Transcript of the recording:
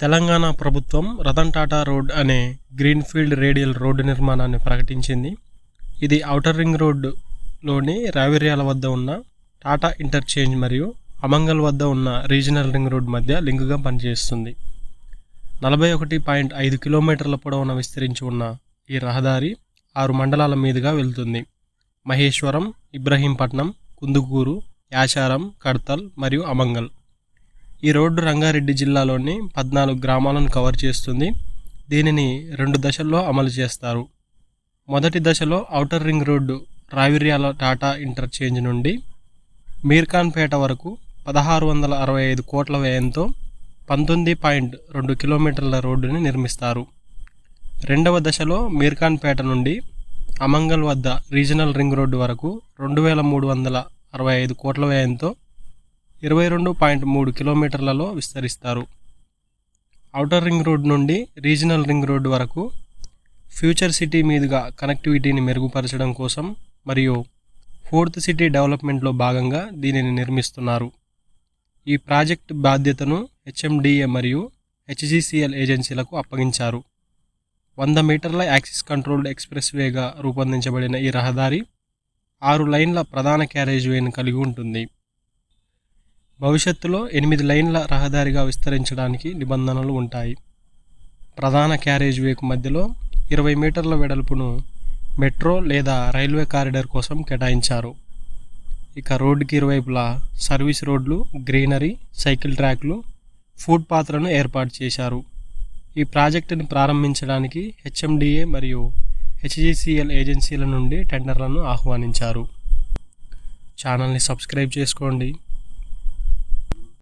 తెలంగాణ ప్రభుత్వం రతన్ టాటా రోడ్ అనే greenfield radial road నిర్మాణాన్ని ప్రకటించింది. ఇది ఔటర్ రింగ్ రోడ్డులోని రావిర్యాల వద్ద ఉన్న టాటా ఇంటర్చేంజ్ మరియు అమంగల్ వద్ద ఉన్న రీజనల్ రింగ్ రోడ్ మధ్య లింకుగా పనిచేస్తుంది. నలభై ఒకటి పాయింట్ ఐదు కిలోమీటర్ల పొడవున విస్తరించి ఉన్న ఈ రహదారి ఆరు మండలాల మీదుగా వెళ్తుంది. మహేశ్వరం ఇబ్రహీంపట్నం కుందుకూరు యాచారం కడ్తల్ మరియు అమంగల్. ఈ రోడ్డు రంగారెడ్డి జిల్లాలోని పద్నాలుగు గ్రామాలను కవర్ చేస్తుంది. దీనిని రెండు దశల్లో అమలు చేస్తారు. మొదటి దశలో outer ring road Raviryala Tata interchange నుండి మీర్ఖాన్పేట వరకు పదహారు వందల అరవై ఐదు కోట్ల వ్యయంతో పంతొమ్మిది పాయింట్ రెండు కిలోమీటర్ల రోడ్డుని నిర్మిస్తారు. రెండవ దశలో మీర్ఖాన్పేట నుండి అమంగల్ వద్ద రీజనల్ రింగ్ రోడ్డు వరకు రెండు వేల మూడు వందల అరవై ఐదు కోట్ల వ్యయంతో ఇరవై రెండు పాయింట్ మూడు కిలోమీటర్లలో విస్తరిస్తారు. ఔటర్ రింగ్ రోడ్ నుండి రీజనల్ రింగ్ రోడ్డు వరకు ఫ్యూచర్ సిటీ మీదుగా కనెక్టివిటీని మెరుగుపరచడం కోసం మరియు ఫోర్త్ సిటీ డెవలప్మెంట్లో భాగంగా దీనిని నిర్మిస్తున్నారు. ఈ ప్రాజెక్ట్ బాధ్యతను హెచ్ఎండిఏ మరియు హెచ్జిసిఎల్ ఏజెన్సీలకు అప్పగించారు. వంద మీటర్ల యాక్సిస్ కంట్రోల్డ్ ఎక్స్ప్రెస్ వేగా రూపొందించబడిన ఈ రహదారి ఆరు లైన్ల ప్రధాన క్యారేజ్ వేను కలిగి ఉంటుంది. భవిష్యత్తులో ఎనిమిది లైన్ల రహదారిగా విస్తరించడానికి నిబంధనలు ఉంటాయి. ప్రధాన క్యారేజ్ వేకు మధ్యలో ఇరవై మీటర్ల వెడల్పును మెట్రో లేదా రైల్వే కారిడార్ కోసం కేటాయించారు. ఇక రోడ్డుకి ఇరువైపులా సర్వీస్ రోడ్లు గ్రీనరీ సైకిల్ ట్రాక్లు ఫుడ్ పాత్రను ఏర్పాటు చేశారు. ఈ ప్రాజెక్టుని ప్రారంభించడానికి హెచ్ఎండిఏ మరియు హెచ్జిసిఎల్ ఏజెన్సీల నుండి టెండర్లను ఆహ్వానించారు. ఛానల్ని సబ్స్క్రైబ్ చేసుకోండి.